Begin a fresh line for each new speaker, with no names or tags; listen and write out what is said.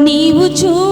నీవు చూ